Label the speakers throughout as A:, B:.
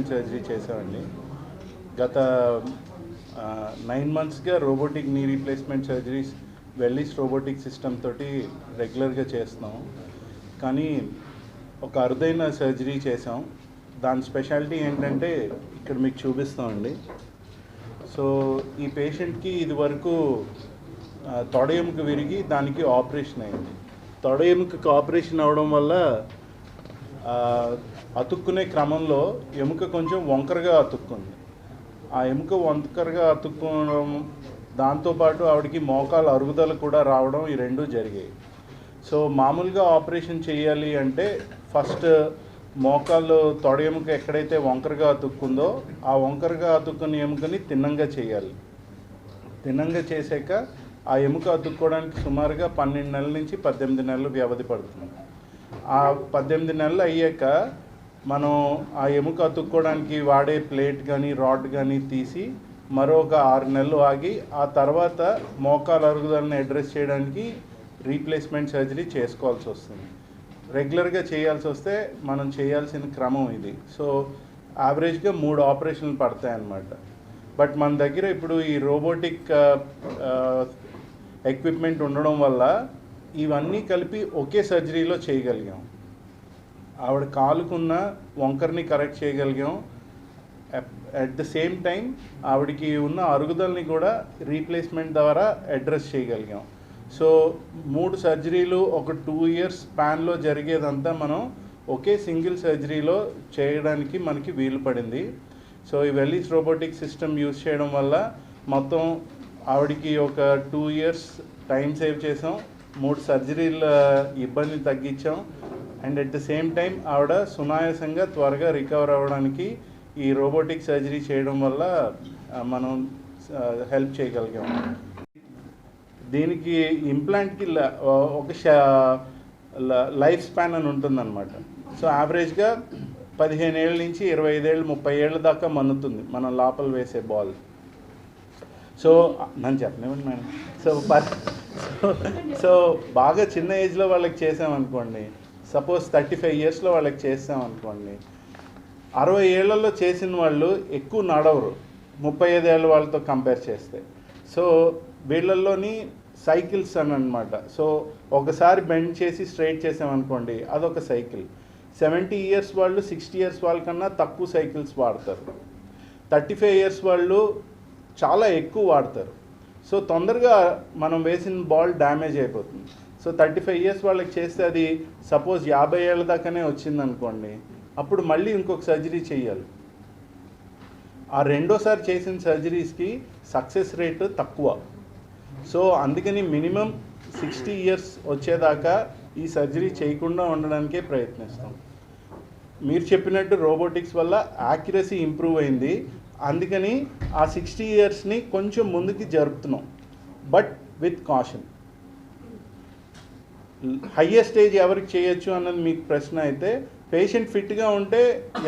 A: ఒక సర్జరీ చేసామండి గత నైన్ మంత్స్గా రోబోటిక్ నీ రీప్లేస్మెంట్ సర్జరీస్ వెల్లిస్ రోబోటిక్ సిస్టమ్ తోటి రెగ్యులర్గా చేస్తున్నాం. కానీ ఒక అరుదైన సర్జరీ చేసాం దాని స్పెషాలిటీ ఏంటంటే ఇక్కడ మీకు చూపిస్తామండి. సో ఈ పేషెంట్కి ఇది వరకు తొడ విరిగి దానికి ఆపరేషన్ అయింది. తొడ ఆపరేషన్ అవడం వల్ల అతుక్కునే క్రమంలో ఎముక కొంచెం వంకరగా అతుక్కుంది. ఆ ఎముక వంకరగా అతుక్కోవడం దాంతోపాటు ఆవిడకి మోకాలు అరుగుదల కూడా రావడం ఈ రెండు జరిగాయి. సో మామూలుగా ఆపరేషన్ చేయాలి అంటే ఫస్ట్ మోకాళ్ళు తొడ ఎముక ఎక్కడైతే వంకరగా అతుక్కుందో ఆ వంకరగా అతుక్కున్న ఎముకని తిన్నంగా చేయాలి. తిన్నంగా చేసాక ఆ ఎముక అతుక్కోవడానికి సుమారుగా పన్నెండు నెలల నుంచి పద్దెనిమిది నెలలు వ్యవధి పడుతుంది. ఆ పద్దెనిమిది నెలలు అయ్యాక మనం ఆ ఎముక అతుక్కోవడానికి వాడే ప్లేట్ కానీ రాడ్ కానీ తీసి మరొక ఆరు నెలలు ఆగి ఆ తర్వాత మోకాలు అరుగుదలను అడ్రస్ చేయడానికి రీప్లేస్మెంట్ సర్జరీ చేసుకోవాల్సి వస్తుంది. రెగ్యులర్గా చేయాల్సి వస్తే మనం చేయాల్సిన క్రమం ఇది. సో యావరేజ్గా మూడు ఆపరేషన్లు పడతాయి అన్నమాట బట్ మన దగ్గర ఇప్పుడు ఈ రోబోటిక్ ఎక్విప్మెంట్ ఉండడం వల్ల ఇవన్నీ కలిపి ఒకే సర్జరీలో చేయగలిగాం. ఆవిడ కాలుకున్న వంకర్ని కరెక్ట్ చేయగలిగాం. అట్ ద సేమ్ టైం ఆవిడకి ఉన్న అరుగుదలని కూడా రీప్లేస్మెంట్ ద్వారా అడ్రస్ చేయగలిగాం. సో మూడు సర్జరీలు ఒక టూ ఇయర్స్ స్పాన్లో జరిగేదంతా మనం ఒకే సింగిల్ సర్జరీలో చేయడానికి మనకి వీలు పడింది. సో ఈ వెల్లీస్ రోబోటిక్ సిస్టమ్ యూజ్ చేయడం వల్ల మొత్తం ఆవిడకి ఒక టూ ఇయర్స్ టైం సేవ్ చేసాం. మూడు సర్జరీల ఇబ్బంది తగ్గించాం. And at the same time ఆవిడ సునాయాసంగా త్వరగా రికవర్ అవ్వడానికి ఈ రోబోటిక్ సర్జరీ చేయడం వల్ల మనం హెల్ప్ చేయగలిగాం. దీనికి ఇంప్లాంట్కి ఒక లైఫ్ స్పాన్ అని ఉంటుందన్నమాట. సో యావరేజ్గా పదిహేను ఏళ్ళ నుంచి ఇరవై ఐదేళ్ళు ముప్పై ఏళ్ళ దాకా మన్నుతుంది మనం లోపల వేసే బాల్. సో నన్ను చెప్పనివ్వండి మేడం. సో పర్ సో బాగా చిన్న ఏజ్లో వాళ్ళకి చేసామనుకోండి సపోజ్ థర్టీ ఫైవ్ ఇయర్స్లో వాళ్ళకి చేసామనుకోండి అరవై ఏళ్ళలో చేసిన వాళ్ళు ఎక్కువ నడవరు. ముప్పై ఐదేళ్ళ వాళ్ళతో కంపేర్ చేస్తే. సో వీళ్ళల్లోని సైకిల్స్ అని అనమాట సో ఒకసారి బెండ్ చేసి స్ట్రైట్ చేసామనుకోండి అదొక సైకిల్ సెవెంటీ ఇయర్స్ వాళ్ళు సిక్స్టీ ఇయర్స్ వాళ్ళకన్నా తక్కువ సైకిల్స్ వాడతారు. థర్టీ ఫైవ్ ఇయర్స్ వాళ్ళు చాలా ఎక్కువ వాడతారు. సో తొందరగా మనం వేసిన బాల్ డ్యామేజ్ అయిపోతుంది. సో థర్టీ ఫైవ్ ఇయర్స్ వాళ్ళకి చేస్తే అది సపోజ్ యాభై ఏళ్ళ దాకానే వచ్చింది అనుకోండి అప్పుడు మళ్ళీ ఇంకొక సర్జరీ చేయాలి. ఆ రెండోసారి చేసిన సర్జరీస్కి సక్సెస్ రేట్ తక్కువ. సో అందుకని మినిమం సిక్స్టీ ఇయర్స్ వచ్చేదాకా ఈ సర్జరీ చేయకుండా ఉండడానికే ప్రయత్నిస్తాం. మీరు చెప్పినట్టు రోబోటిక్స్ వల్ల యాక్యురసీ ఇంప్రూవ్ అయింది. అందుకని ఆ సిక్స్టీ ఇయర్స్ని కొంచెం ముందుకి జరుపుతున్నాం. But with caution highest age ఎవరికి చేయొచ్చు అన్నది మీకు ప్రశ్న అయితే పేషెంట్ ఫిట్గా ఉంటే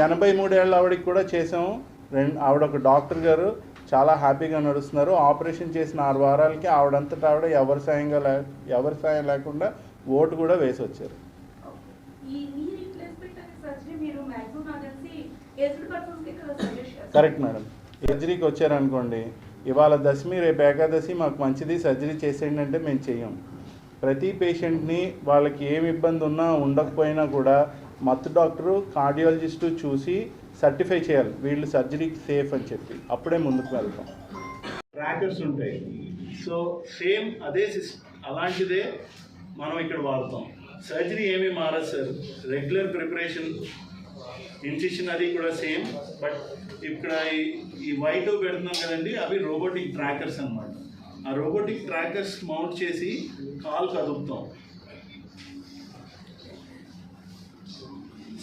A: ఎనభై మూడేళ్ళ ఆవిడకి కూడా చేసాము రెండు ఆవిడ ఒక డాక్టర్ గారు చాలా హ్యాపీగా నడుస్తున్నారు. ఆపరేషన్ చేసిన ఆరు వారాలకి ఆవిడంతటా ఆవిడ ఎవరి సాయంగా లే ఎవరి సాయం లేకుండా ఓటు కూడా వేసి వచ్చారు కరెక్ట్ మేడం సర్జరీకి వచ్చారనుకోండి ఇవాళ దశమి రేపు ఏకాదశి మాకు మంచిది సర్జరీ చేసేయండి అంటే మేము చెయ్యం. ప్రతి పేషెంట్ని వాళ్ళకి ఏమి ఇబ్బంది ఉన్నా ఉండకపోయినా కూడా మత్తు డాక్టరు కార్డియాలజిస్టు చూసి సర్టిఫై చేయాలి. వీళ్ళు సర్జరీకి సేఫ్ అని చెప్పి. అప్పుడే ముందుకు వెళ్తాం. ట్రాకర్స్ ఉంటాయి. సో సేమ్ అదే సిస్ అలాంటిదే మనం ఇక్కడ వాడతాం. సర్జరీ ఏమీ మారదు సార్. రెగ్యులర్ ప్రిపరేషన్ ఇన్సిషన్ అది కూడా సేమ్. బట్ ఇక్కడ ఈ- ఈ వైట్ పెడుతున్నాం కదండి అవి రోబోటిక్ ట్రాకర్స్ అన్నమాట. ఆ రోబోటిక్ ట్రాకర్స్ మౌంట్ చేసి కాల్ కదుపుతాం.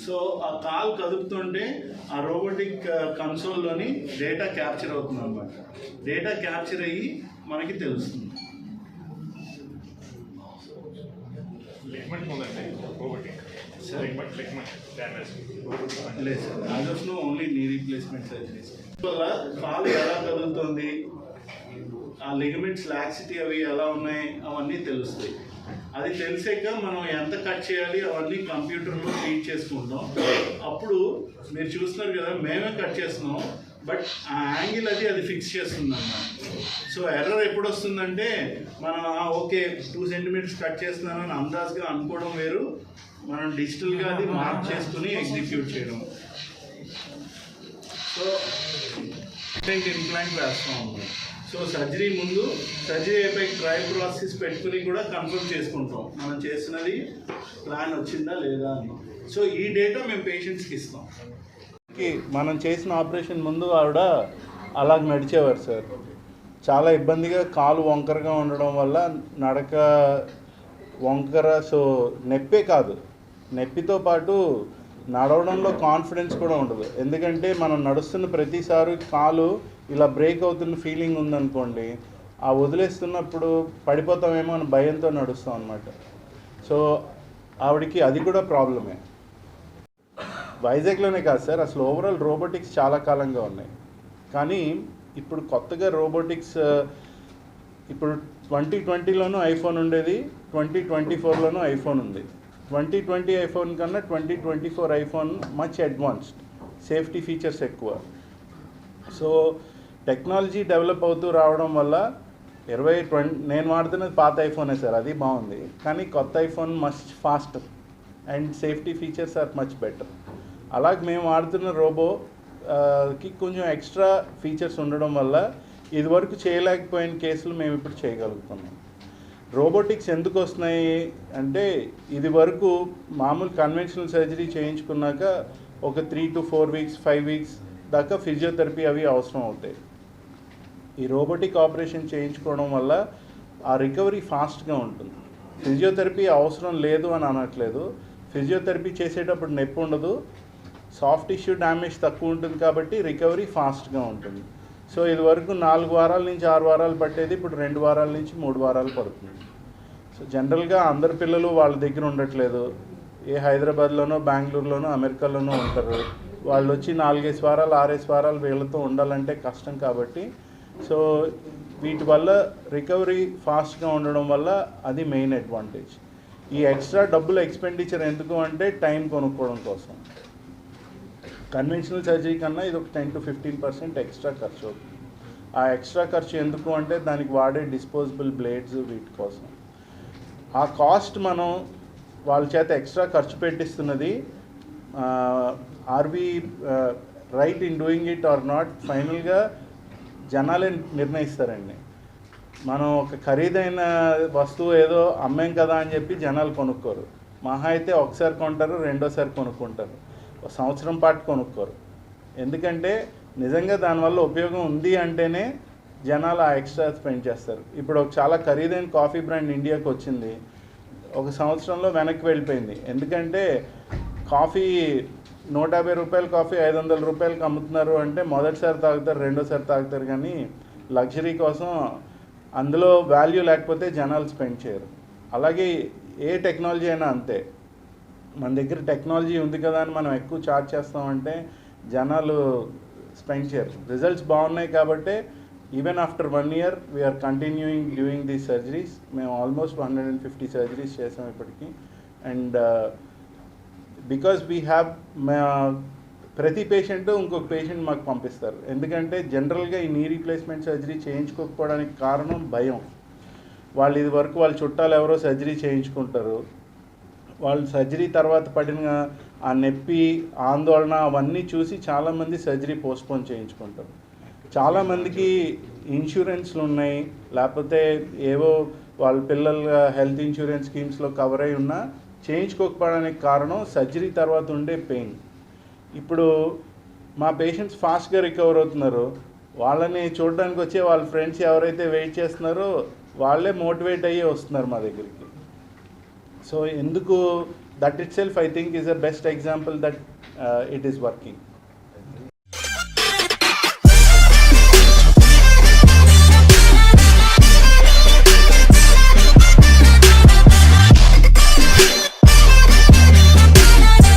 A: సో ఆ కాల్ కదుపుతుంటే ఆ రోబోటిక్ కన్సోల్లోని డేటా క్యాప్చర్ అవుతుంది అనమాట డేటా క్యాప్చర్ అయ్యి మనకి తెలుస్తుంది. లేదు sir as of no only knee replacement surgeries వల్ల కాలు ఎలా కదులుతుంది? ఆ లిగమెంట్స్ లాక్సిటీ అవి ఎలా ఉన్నాయి అవన్నీ తెలుస్తాయి. అది తెలిసాక మనం ఎంత కట్ చేయాలి అవన్నీ కంప్యూటర్లో ఫీడ్ చేసుకుంటాం. అప్పుడు మీరు చూస్తున్నారు కదా మేమే కట్ చేస్తున్నాం బట్ ఆ యాంగిల్ అది అది ఫిక్స్ చేస్తుందన్నమాట. సో ఎర్రర్ ఎప్పుడు వస్తుందంటే మనం ఓకే టూ సెంటీమీటర్స్ కట్ చేస్తున్నానని అందాజ్గా అనుకోవడం వేరు. మనం డిజిటల్గా అది మార్క్ చేసుకుని ఎగ్జిక్యూట్ చేయడం. సో ఇంప్లాంట్ ఇంప్లాంట్ వేస్తాం. సో సర్జరీ ముందు సర్జరీ అయిపోయి ట్రయల్ ప్రాసెస్ పెట్టుకుని కూడా కన్ఫర్మ్ చేసుకుంటాం. మనం చేసినది ప్లాన్ వచ్చిందా లేదా అని సో ఈ డేటా మేము పేషెంట్స్కి ఇస్తాం. మనం చేసిన ఆపరేషన్ ముందు ఆవిడ అలాగ నడిచేవారు సార్. చాలా ఇబ్బందిగా కాలు వంకరగా ఉండడం వల్ల నడక వంకర సో నొప్పే కాదు. నొప్పితో పాటు నడవడంలో కాన్ఫిడెన్స్ కూడా ఉండదు. ఎందుకంటే మనం నడుస్తున్న ప్రతిసారి కాలు ఇలా బ్రేక్ అవుతున్న ఫీలింగ్ ఉందనుకోండి ఆ వదిలేస్తున్నప్పుడు పడిపోతామేమో అని భయంతో నడుస్తాం అనమాట సో ఆవిడకి అది కూడా ప్రాబ్లమే వైజాగ్లోనే కాదు సార్ అసలు ఓవరాల్ రోబోటిక్స్ చాలా కాలంగా ఉన్నాయి. కానీ ఇప్పుడు కొత్తగా రోబోటిక్స్ ఇప్పుడు ట్వంటీ ట్వంటీలోనూ ఐఫోన్ ఉండేది ట్వంటీ ట్వంటీ ఫోర్లోనూ ఐఫోన్ ఉంది. ట్వంటీ ట్వంటీ ఐఫోన్ కన్నా twenty twenty four iPhone much advanced safety features ఎక్కువ. సో టెక్నాలజీ డెవలప్ అవుతూ రావడం వల్ల ఇరవై ట్వంటీ నేను వాడుతున్నది పాత ఐఫోనే సార్ అది బాగుంది. కానీ కొత్త iPhone much fast and safety features are much better. అలాగే మేము వాడుతున్న రోబోకి కొంచెం ఎక్స్ట్రా ఫీచర్స్ ఉండడం వల్ల ఇదివరకు చేయలేకపోయిన కేసులు మేము ఇప్పుడు చేయగలుగుతున్నాం. రోబోటిక్స్ ఎందుకు వస్తున్నాయి అంటే ఇది వరకు మామూలు కన్వెన్షనల్ సర్జరీ చేయించుకున్నాక ఒక three to four weeks five weeks దాకా ఫిజియోథెరపీ అవి అవసరం అవుతాయి. ఈ రోబోటిక్ ఆపరేషన్ చేయించుకోవడం వల్ల ఆ రికవరీ ఫాస్ట్గా ఉంటుంది. ఫిజియోథెరపీ అవసరం లేదు అని అనట్లేదు. ఫిజియోథెరపీ చేసేటప్పుడు నొప్పి ఉండదు. సాఫ్ట్ టిష్యూ డ్యామేజ్ తక్కువ ఉంటుంది కాబట్టి రికవరీ ఫాస్ట్గా ఉంటుంది. సో ఇది వరకు నాలుగు వారాల నుంచి ఆరు వారాలు పట్టేది ఇప్పుడు రెండు వారాల నుంచి మూడు వారాలు పడుతుంది. సో జనరల్గా అందరు పిల్లలు వాళ్ళ దగ్గర ఉండట్లేదు. ఏ హైదరాబాద్లోనో బెంగళూరులోనో అమెరికాలోనో ఉంటారు. వాళ్ళు వచ్చి నాలుగేసి వారాలు ఆరేసి వారాలు వీళ్ళతో ఉండాలంటే కష్టం కాబట్టి సో వీటి వల్ల రికవరీ ఫాస్ట్గా ఉండడం వల్ల అది మెయిన్ అడ్వాంటేజ్. ఈ ఎక్స్ట్రా డబ్బులు ఎక్స్పెండిచర్ ఎందుకు అంటే టైం కొనుక్కోవడం కోసం. కన్వెన్షనల్ సర్జరీ కన్నా ఇది ఒక ten to fifteen percent extra ఖర్చు అవుతుంది. ఆ ఎక్స్ట్రా ఖర్చు ఎందుకు అంటే దానికి వాడే డిస్పోజబుల్ బ్లేడ్స్ వీటి కోసం. ఆ కాస్ట్ మనం వాళ్ళ చేత ఎక్స్ట్రా ఖర్చు పెట్టిస్తున్నది are we right in doing it or not ఫైనల్గా జనాలే నిర్ణయిస్తారండి. మనం ఒక ఖరీదైన వస్తువు ఏదో అమ్మేం కదా అని చెప్పి జనాలు కొనుక్కోరు. మహా అయితే ఒకసారి కొంటారు రెండోసారి కొనుక్కుంటారు. ఒక సంవత్సరం పాటు కొనుక్కోరు. ఎందుకంటే నిజంగా దానివల్ల ఉపయోగం ఉంది అంటేనే జనాలు ఆ ఎక్స్ట్రా స్పెండ్ చేస్తారు. ఇప్పుడు ఒక చాలా ఖరీదైన కాఫీ బ్రాండ్ ఇండియాకి వచ్చింది. ఒక సంవత్సరంలో వెనక్కి వెళ్ళిపోయింది. ఎందుకంటే కాఫీ నూట యాభై రూపాయల కాఫీ ఐదు వందల రూపాయలకి అమ్ముతున్నారు అంటే మొదటిసారి తాగుతారు రెండోసారి తాగుతారు కానీ లగ్జరీ కోసం అందులో వాల్యూ లేకపోతే జనాలు స్పెండ్ చేయరు. అలాగే ఏ టెక్నాలజీ అయినా అంతే. మన దగ్గర టెక్నాలజీ ఉంది కదా అని మనం ఎక్కువ చార్జ్ చేస్తామంటే జనాలు స్పెండ్ చేయరు. రిజల్ట్స్ బాగున్నాయి కాబట్టి even after one year we are continuing doing these surgeries మేము almost hundred and fifty surgeries చేసాం ఇప్పటికీ. అండ్ బికాస్ వీ హ్యావ్ ప్రతి పేషెంట్ ఇంకొక పేషెంట్ మాకు పంపిస్తారు. ఎందుకంటే జనరల్గా ఈ నీ రీప్లేస్మెంట్ సర్జరీ చేయించుకోకపోవడానికి కారణం భయం. వాళ్ళు ఇది వరకు వాళ్ళ చుట్టాలు ఎవరో సర్జరీ చేయించుకుంటారు. వాళ్ళు సర్జరీ తర్వాత పడిన ఆ నొప్పి ఆందోళన అవన్నీ చూసి చాలామంది సర్జరీ పోస్ట్పోన్ చేయించుకుంటారు. చాలామందికి ఇన్సూరెన్స్లు ఉన్నాయి. లేకపోతే ఏవో వాళ్ళ పిల్లల హెల్త్ ఇన్సూరెన్స్ స్కీమ్స్లో కవర్ అయి ఉన్నా చేయించుకోకపోవడానికి కారణం సర్జరీ తర్వాత ఉండే పెయిన్. ఇప్పుడు మా పేషెంట్స్ ఫాస్ట్గా రికవర్ అవుతున్నారు. వాళ్ళని చూడడానికి వచ్చే వాళ్ళ ఫ్రెండ్స్ ఎవరైతే వెయిట్ చేస్తున్నారో వాళ్ళే మోటివేట్ అయ్యి వస్తున్నారు మా దగ్గరికి. సో ఎందుకు that itself I think is a best example that it is working